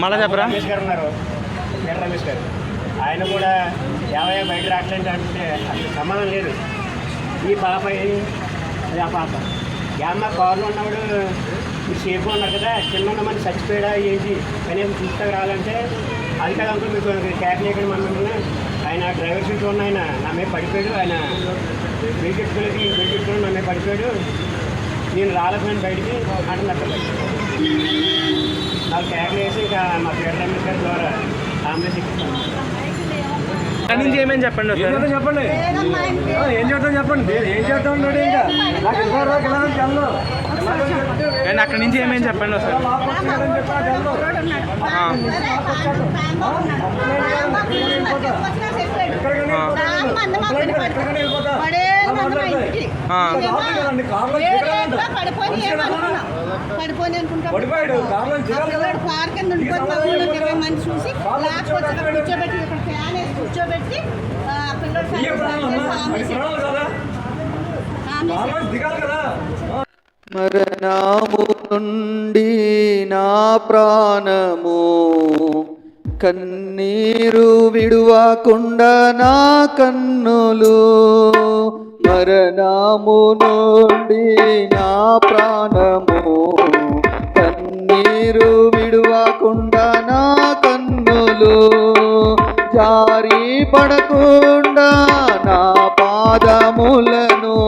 మళ్ళా చెప్పరా? రమేష్ గారు ఉన్నారు రమేష్ గారు. ఆయన కూడా ఏమయ్య బయట రావట్లేదు అంటే అసలు సంబంధం లేదు. ఈ పాప ఇది ఆ పాప. ఏమన్నా కారులో ఉన్నవాడు మీరు సేఫ్గా ఉన్నారు కదా కింద ఉన్న మన చచ్చిపోయాడా ఏంటి కనీసం చూస్తే రావాలంటే అది కదా అనుకో మీకు క్యాబ్ చేయకుండా మనం ఆయన డ్రైవర్ సీట్లో ఉన్న ఆయన నా మీద పడిపోయాడు. ఆయన బెల్ట్ ఎట్టుకోలేదు బెల్ట్ ఎట్టుకుని నా మీద పడిపోయాడు. నేను రాలేకపోయాను బయటికి. అంటున్నారు నాకు క్యాబ్ వేసి ఇంకా మా పేరు రమేష్ గారి ద్వారా ఆంబులెన్స్ ఇప్పిస్తాను అక్కడి నుంచి ఏమేమి చెప్పండి ఏం చెప్పండి? ఏం చేద్దాం చెప్పండి? నేను ఏం చేద్దాం అన్నాడు ఇంకా? నాకు ఎలా అక్కడి నుంచి ఏమేమి చెప్పండి ఒకసారి? పడిపోయి అనుకుంటా. కార్ కింద. ఉండిపోయి ఇరవై మంది చూసి కూర్చోబెట్టి ఇక్కడ ఫ్యాన్ వేసి కూర్చోబెట్టి. మరణము నుండి నా ప్రాణము కన్నీరు విడువకుండా నా కన్నులు మరణము నుండి నా ప్రాణము కన్నీరు విడువకుండా నా కన్నులు జారీ పడకుండా నా పాదములను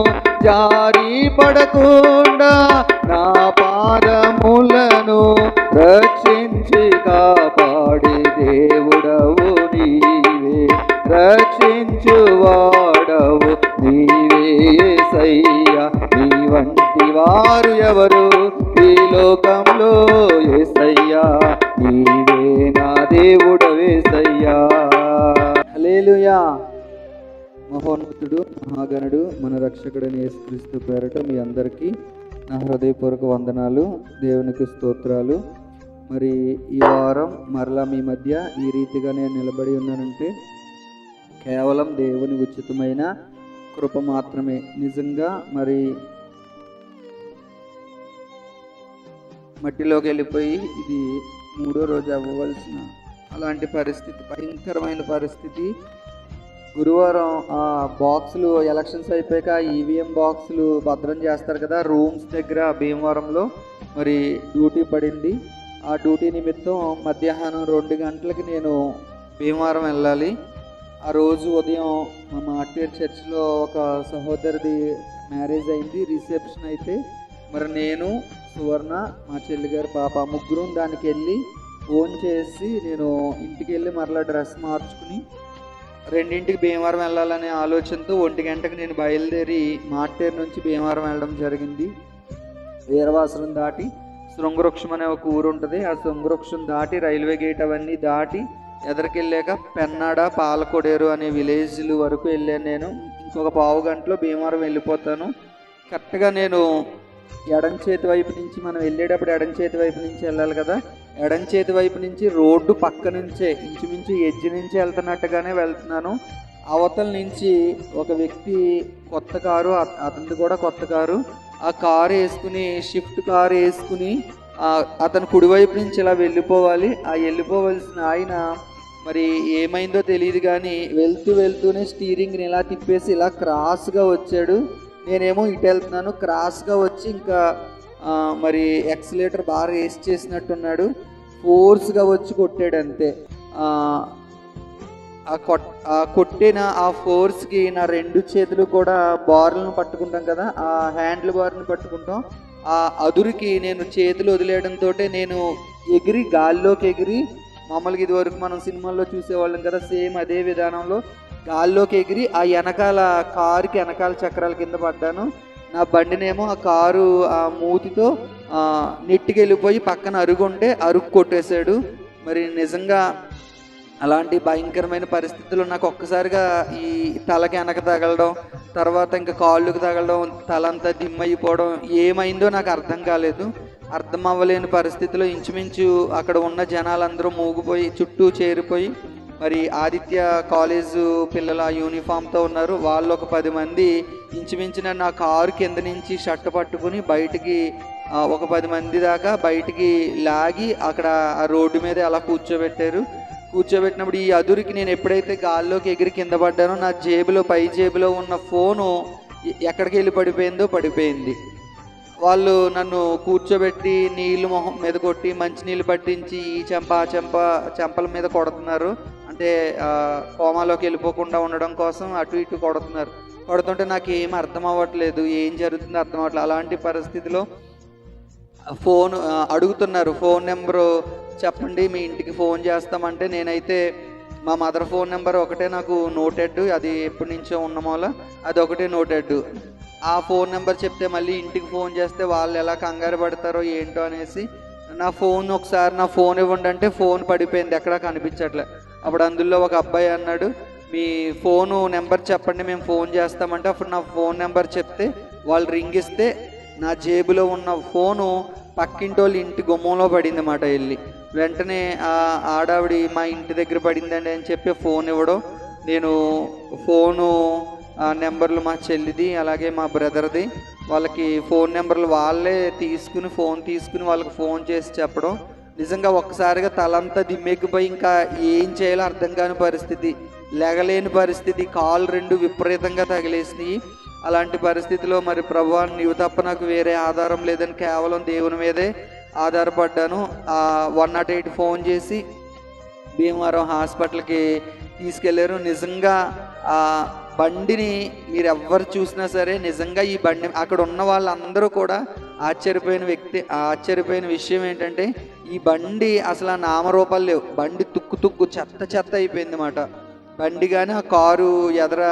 జారీ పడకుండా నా రక్షించువాడవు. నీవే యేసయ్యా నీ వంటి వారు ఎవరు? ఈ లోకంలో ఏసయ్యా నీవే నా దేవుడవేసయ్యా మహోన్నతుడు మహాగణుడు మన రక్షకుడని యేసుక్రీస్తు పేరట మీ అందరికీ నా హృదయపూర్వక వందనాలు దేవునికి స్తోత్రాలు. మరి ఈ వారం మరలా మీ మధ్య ఈ రీతిగా నేను నిలబడి ఉన్నానంటే కేవలం దేవుని ఉచితమైన కృప మాత్రమే. నిజంగా మరి మట్టిలోకి వెళ్ళిపోయి ఇది మూడో రోజు అవ్వవలసిన అలాంటి పరిస్థితి భయంకరమైన పరిస్థితి. గురువారం ఆ బాక్సులు ఎలక్షన్స్ అయిపోయాక ఈవీఎం బాక్సులు భద్రం చేస్తారు కదా రూమ్స్ దగ్గర భీమవరంలో. మరి డ్యూటీ పడింది. ఆ డ్యూటీ నిమిత్తం మధ్యాహ్నం రెండు గంటలకి నేను భీమవరం వెళ్ళాలి. ఆ రోజు ఉదయం మా మార్టియర్ చర్చ్లో ఒక సహోదరిది మ్యారేజ్ అయింది రిసెప్షన్ అయితే. మరి నేను సువర్ణ మా చెల్లి గారి పాప ముగ్గురం దానికి వెళ్ళి ఫోన్ చేసి నేను ఇంటికి వెళ్ళి మరలా డ్రెస్ మార్చుకుని రెండింటికి భీమవరం వెళ్ళాలనే ఆలోచనతో ఒంటి గంటకు నేను బయలుదేరి మార్టేరు నుంచి భీమవరం వెళ్ళడం జరిగింది. వీరవాసరం దాటి శృంగవృక్షం అనే ఒక ఊరు ఉంటుంది. ఆ శృంగవృక్షం దాటి రైల్వే గేట్ అవన్నీ దాటి ఎదరికెళ్ళాక పెన్నాడ పాలకొడేరు అనే విలేజ్లు వరకు వెళ్ళాను నేను. ఇంకొక పావు గంటలో భీమవరం వెళ్ళిపోతాను. కరెక్ట్గా నేను ఎడం చేతి వైపు నుంచి మనం వెళ్ళేటప్పుడు ఎడం చేతి వైపు నుంచి వెళ్ళాలి కదా. ఎడం చేతి వైపు నుంచి రోడ్డు పక్క నుంచే ఇంచుమించు ఎడ్జ్ నుంచి వెళ్తున్నట్టుగానే వెళ్తున్నాను. అవతల నుంచి ఒక వ్యక్తి కొత్త కారు అతనిది కూడా కొత్త కారు. ఆ కారు వేసుకుని షిఫ్ట్ కారు వేసుకుని అతను కుడివైపు నుంచి ఇలా వెళ్ళిపోవాలి. ఆ వెళ్ళిపోవలసిన ఆయన మరి ఏమైందో తెలియదు కానీ వెళ్తూ వెళ్తూనే స్టీరింగ్ని ఇలా తిప్పేసి ఇలా క్రాస్గా వచ్చాడు. నేనేమో ఇటు వెళ్తున్నాను క్రాస్గా వచ్చి ఇంకా మరి ఎక్సలేటర్ బాగా రేస్ చేసినట్టున్నాడు. ఫోర్స్గా వచ్చి కొట్టాడు అంతే. ఆ, ఆ కొట్ ఆ కొట్టిన ఆ ఫోర్స్కి నా రెండు చేతులు కూడా బార్లను పట్టుకుంటాం కదా ఆ హ్యాండిల్ బార్ని పట్టుకుంటాం. ఆ అదురికి నేను చేతులు వదిలేయడంతో నేను ఎగిరి గాల్లోకి ఎగిరి మామూలుగా ఇదివరకు మనం సినిమాల్లో చూసేవాళ్ళం కదా సేమ్ అదే విధానంలో గాల్లోకి ఎగిరి ఆ వెనకాల కారుకి వెనకాల చక్రాల కింద పడ్డాను. నా బండినేమో ఆ కారు ఆ మూతితో ఆ, నెట్టికి వెళ్ళిపోయి పక్కన అరుగుంటే అరుగు కొట్టేశాడు. మరి నిజంగా అలాంటి భయంకరమైన పరిస్థితులు నాకు ఒక్కసారిగా ఈ తలకి వెనక తగలడం తర్వాత ఇంకా కాళ్ళకు తగలడం తలంతా దిమ్మయిపోవడం ఏమైందో నాకు అర్థం కాలేదు. అర్థం అవ్వలేని పరిస్థితిలో ఇంచుమించు అక్కడ ఉన్న జనాలందరూ మూగిపోయి చుట్టూ చేరిపోయి మరి ఆదిత్య కాలేజు పిల్లల యూనిఫామ్తో ఉన్నారు. వాళ్ళు ఒక పది మంది ఇంచుమించిన నా కారు కింద నుంచి షర్ట్ పట్టుకుని బయటికి ఒక పది మంది దాకా బయటికి లాగి అక్కడ ఆ రోడ్డు మీద అలా కూర్చోబెట్టారు. కూర్చోబెట్టినప్పుడు ఈ అదురికి నేను ఎప్పుడైతే గాల్లోకి ఎగిరి కింద పడ్డానో నా జేబులో పై జేబులో ఉన్న ఫోను ఎక్కడికి వెళ్ళి పడిపోయిందో పడిపోయింది. వాళ్ళు నన్ను కూర్చోబెట్టి నీళ్ళు మొహం మీద కొట్టి మంచినీళ్ళు పట్టించి ఈ చెంప ఆ చెంప చెంపల మీద కొడుతున్నారు. అంటే కోమాలోకి వెళ్ళిపోకుండా ఉండడం కోసం అటు ఇటు కొడుతున్నారు. కొడుతుంటే నాకు ఏం అర్థం అవ్వట్లేదు ఏం జరుగుతుందో అర్థం అవ్వట్లేదు. అలాంటి పరిస్థితిలో ఫోన్ అడుగుతున్నారు. ఫోన్ నెంబరు చెప్పండి మీ ఇంటికి ఫోన్ చేస్తామంటే నేనైతే మా మదర్ ఫోన్ నెంబర్ ఒకటే నాకు నోటెడ్ అది ఎప్పటి నుంచో ఉన్న మూల అది ఒకటే నోటెడ్ ఆ ఫోన్ నెంబర్ చెప్తే మళ్ళీ ఇంటికి ఫోన్ చేస్తే వాళ్ళు ఎలా కంగారు పడతారో ఏంటో అనేసి నా ఫోన్ ఒకసారి నా ఫోన్ ఇవ్వండి అంటే ఫోన్ పడిపోయింది ఎక్కడా కనిపించట్లే. అప్పుడు అందులో ఒక అబ్బాయి అన్నాడు మీ ఫోను నెంబర్ చెప్పండి మేము ఫోన్ చేస్తామంటే అప్పుడు నా ఫోన్ నెంబర్ చెప్తే వాళ్ళు రింగ్ ఇస్తే నా జేబులో ఉన్న ఫోను పక్కింటి వాళ్ళ ఇంటి గుమ్మంలో పడింది అన్నమాట వెళ్ళి వెంటనే ఆ ఆడావిడి మా ఇంటి దగ్గర పడిందండి అని చెప్పి ఫోన్ ఇవ్వడం. నేను ఫోను నెంబర్లు మా చెల్లిది అలాగే మా బ్రదర్ది. వాళ్ళకి ఫోన్ నెంబర్లు వాళ్ళే తీసుకుని ఫోన్ తీసుకుని వాళ్ళకి ఫోన్ చేసి చెప్పడం. నిజంగా ఒక్కసారిగా తలంతా దిమ్మెక్కిపోయి ఇంకా ఏం చేయాలో అర్థం కాని పరిస్థితి. లెగలేని పరిస్థితి కాలు రెండు విపరీతంగా తగిలేసినాయి. అలాంటి పరిస్థితిలో మరి ప్రభా నీవు తప్ప నాకు వేరే ఆధారం లేదని కేవలం దేవుని మీదే ఆధారపడ్డాను. వన్ నాట్ ఎయిట్ ఫోన్ చేసి భీమవరం హాస్పిటల్కి తీసుకెళ్ళారు. నిజంగా ఆ బండిని మీరు ఎవ్వరు చూసినా సరే నిజంగా ఈ బండి అక్కడ ఉన్న వాళ్ళందరూ కూడా ఆశ్చర్యపోయిన వ్యక్తి ఆశ్చర్యపోయిన విషయం ఏంటంటే ఈ బండి అసలు ఆ నామరూపాలు లేవు. బండి తుక్కు తుక్కు చెత్త చెత్త అయిపోయింది అన్నమాట. బండి కానీ ఆ కారు ఎదర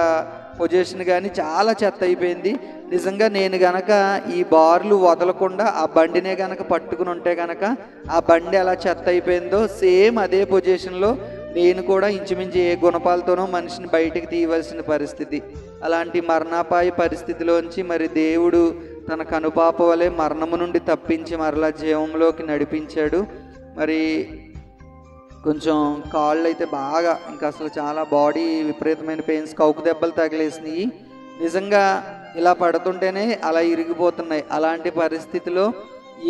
పొజిషన్ కానీ చాలా చెత్త అయిపోయింది. నిజంగా నేను గనక ఈ బార్లు వదలకుండా ఆ బండినే గనక పట్టుకుని ఉంటే గనక ఆ బండి ఎలా చెత్త అయిపోయిందో సేమ్ అదే పొజిషన్లో నేను కూడా ఇంచుమించు ఏ గుణపాలతోనో మనిషిని బయటికి తీయవలసిన పరిస్థితి. అలాంటి మరణాపాయ పరిస్థితిలోంచి మరి దేవుడు తన కనుపాప వలె మరణము నుండి తప్పించి మరలా జీవంలోకి నడిపించాడు. మరి కొంచెం కాళ్ళు అయితే బాగా ఇంకా అసలు చాలా బాడీ విపరీతమైన పెయిన్స్ కౌకు దెబ్బలు తగిలేసినాయి. నిజంగా ఇలా పడుతుంటేనే అలా ఇరిగిపోతున్నాయి. అలాంటి పరిస్థితిలో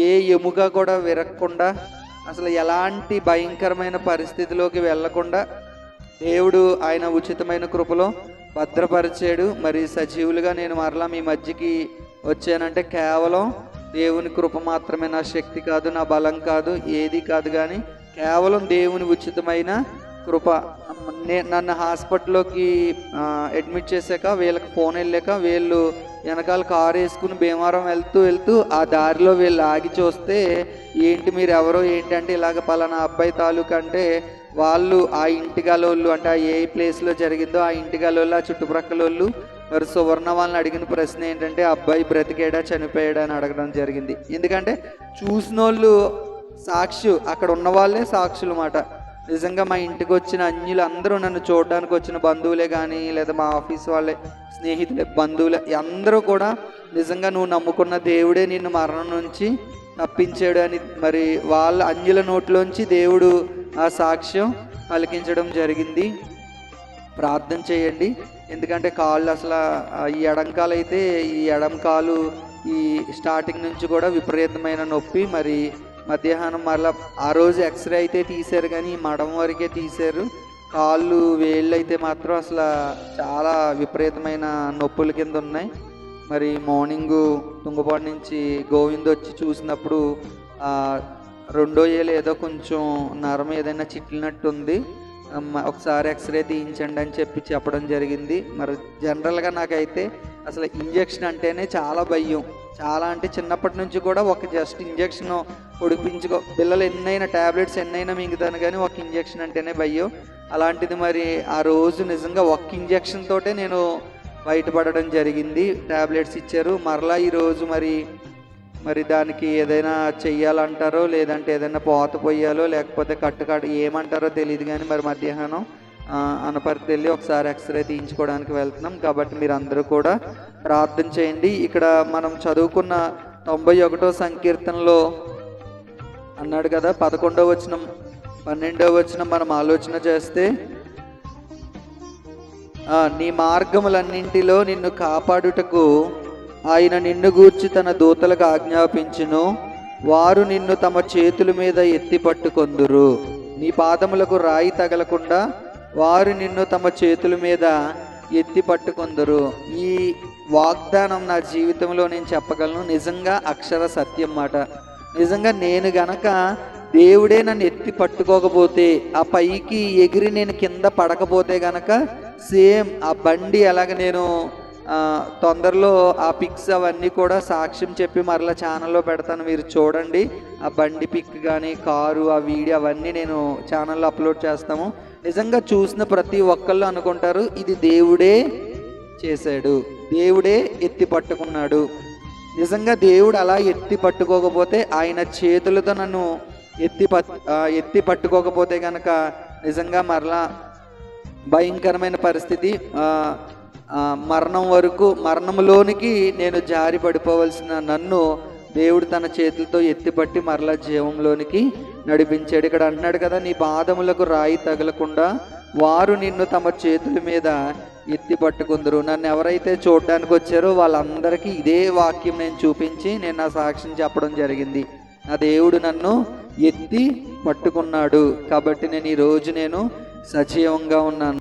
ఏ ఎముక కూడా విరగకుండా అసలు ఎలాంటి భయంకరమైన పరిస్థితిలోకి వెళ్ళకుండా దేవుడు ఆయన ఉచితమైన కృపలో భద్రపరిచాడు. మరి సజీవులుగా నేను మరలా మీ మధ్యకి వచ్చానంటే కేవలం దేవుని కృప మాత్రమే. నా శక్తి కాదు నా బలం కాదు ఏది కాదు కానీ కేవలం దేవుని ఉచితమైన కృప. నన్ను హాస్పిటల్లోకి అడ్మిట్ చేశాక వీళ్ళకి ఫోన్ వెళ్ళాక వీళ్ళు వెనకాల కారు వేసుకుని భీమవరం వెళ్తూ వెళ్తూ ఆ దారిలో వీళ్ళు ఆగి చూస్తే ఏంటి మీరు ఎవరో ఏంటంటే ఇలాగ పలానా అబ్బాయి తాలూకా అంటే వాళ్ళు ఆ ఇంటి గలోళ్ళు అంటే ఏ ప్లేస్లో జరిగిందో ఆ ఇంటి గలోళ్ళు ఆ చుట్టుప్రక్కల వాళ్ళు మరి సువర్ణ వాళ్ళని అడిగిన ప్రశ్న ఏంటంటే ఆ అబ్బాయి బ్రతికేడా చనిపోయాడా? అని అడగడం జరిగింది. ఎందుకంటే చూసిన వాళ్ళు సాక్షి అక్కడ ఉన్న వాళ్ళే సాక్షులు మాట నిజంగా మా ఇంటికి వచ్చిన అన్యులు అందరూ నన్ను చూడడానికి వచ్చిన బంధువులే కానీ లేదా మా ఆఫీస్ వాళ్ళే స్నేహితులే బంధువులే అందరూ కూడా నిజంగా నువ్వు నమ్ముకున్న దేవుడే నిన్ను మరణం నుంచి తప్పించాడు అని మరి వాళ్ళ అన్యుల నోట్లోంచి దేవుడు ఆ సాక్ష్యం పలికించడం జరిగింది. ప్రార్థన చేయండి. ఎందుకంటే కాళ్ళు అసలు ఈ ఎడంకాలు అయితే ఈ ఎడం కాలు ఈ స్టార్టింగ్ నుంచి కూడా విపరీతమైన నొప్పి మరి మధ్యాహ్నం మరలా ఆ రోజు ఎక్స్రే అయితే తీశారు కానీ మడం వరకే తీశారు. కాళ్ళు వేళ్ళు అయితే మాత్రం అసలు చాలా విపరీతమైన నొప్పుల కింద ఉన్నాయి. మరి మార్నింగ్ తుంగపాడు నుంచి గోవింద్ వచ్చి చూసినప్పుడు రెండో ఏళ్ళు ఏదో కొంచెం నరం ఏదైనా చిట్లినట్టు ఉంది. ఒకసారి ఎక్స్రే తీయించండి అని చెప్పి చెప్పడం జరిగింది. మరి జనరల్గా నాకైతే అసలు ఇంజెక్షన్ అంటేనే చాలా భయం. చాలా అంటే చిన్నప్పటి నుంచి కూడా ఒక జస్ట్ ఇంజెక్షన్ పొడిపించుకో పిల్లలు ఎన్నైనా ట్యాబ్లెట్స్ ఎన్నైనా మింగుతాను కానీ ఒక ఇంజెక్షన్ అంటేనే భయం. అలాంటిది మరి ఆ రోజు నిజంగా ఒక్క ఇంజెక్షన్ తోటే నేను బయటపడడం జరిగింది. ట్యాబ్లెట్స్ ఇచ్చారు. మరలా ఈరోజు మరి మరి దానికి ఏదైనా చెయ్యాలంటారో లేదంటే ఏదైనా పోత పొయ్యాలో లేకపోతే కట్టుకట్టు ఏమంటారో తెలియదు కానీ మరి మధ్యాహ్నం అనపర్తి వెళ్ళి ఒకసారి ఎక్స్రే తీయించుకోవడానికి వెళ్తున్నాం. కాబట్టి మీరు అందరూ కూడా ప్రార్థన చేయండి. ఇక్కడ మనం చదువుకున్న తొంభై ఒకటో సంకీర్తనలో అన్నాడు కదా పదకొండవ వచనం. పన్నెండవ వచనం మనం ఆలోచన చేస్తే నీ మార్గములన్నింటిలో నిన్ను కాపాడుటకు ఆయన నిన్ను గూర్చి తన దూతలకు ఆజ్ఞాపించును. వారు నిన్ను తమ చేతుల మీద ఎత్తి పట్టుకొందురు. నీ పాదములకు రాయి తగలకుండా వారు నిన్ను తమ చేతుల మీద ఎత్తి పట్టుకొందురు. ఈ వాగ్దానం నా జీవితంలో నేను చెప్పగలను. నిజంగా అక్షర సత్యం మాట. నిజంగా నేను గనక దేవుడే నన్ను ఎత్తి పట్టుకోకపోతే ఆ పైకి ఎగిరి నేను కింద పడకపోతే గనక సేమ్ ఆ బండి ఎలాగ నేను తొందరలో ఆ పిక్స్ అవన్నీ కూడా సాక్ష్యం చెప్పి మరలా ఛానల్లో పెడతాను. మీరు చూడండి ఆ బండి పిక్ కానీ కారు ఆ వీడియో అవన్నీ నేను ఛానల్లో అప్లోడ్ చేస్తాము. నిజంగా చూసిన ప్రతి ఒక్కళ్ళు అనుకుంటారు ఇది దేవుడే చేశాడు దేవుడే ఎత్తి పట్టుకున్నాడు. నిజంగా దేవుడు అలా ఎత్తి పట్టుకోకపోతే ఆయన చేతులతో నన్ను ఎత్తి పట్ ఎత్తి పట్టుకోకపోతే కనుక నిజంగా మరలా భయంకరమైన పరిస్థితి. మరణం వరకు మరణంలోనికి నేను జారి పడిపోవలసిన నన్ను దేవుడు తన చేతులతో ఎత్తిపట్టి మరలా జీవంలోనికి నడిపించాడు. ఇక్కడ అంటున్నాడు కదా నీ బాధములకు రాయి తగలకుండా వారు నిన్ను తమ చేతుల మీద ఎత్తి పట్టుకుందరు. నన్ను ఎవరైతే చూడడానికి వచ్చారో వాళ్ళందరికీ ఇదే వాక్యం నేను చూపించి నేను నా సాక్ష్యం చెప్పడం జరిగింది. నా దేవుడు నన్ను ఎత్తి పట్టుకున్నాడు. కాబట్టి నేను ఈరోజు నేను సజీవంగా ఉన్నాను.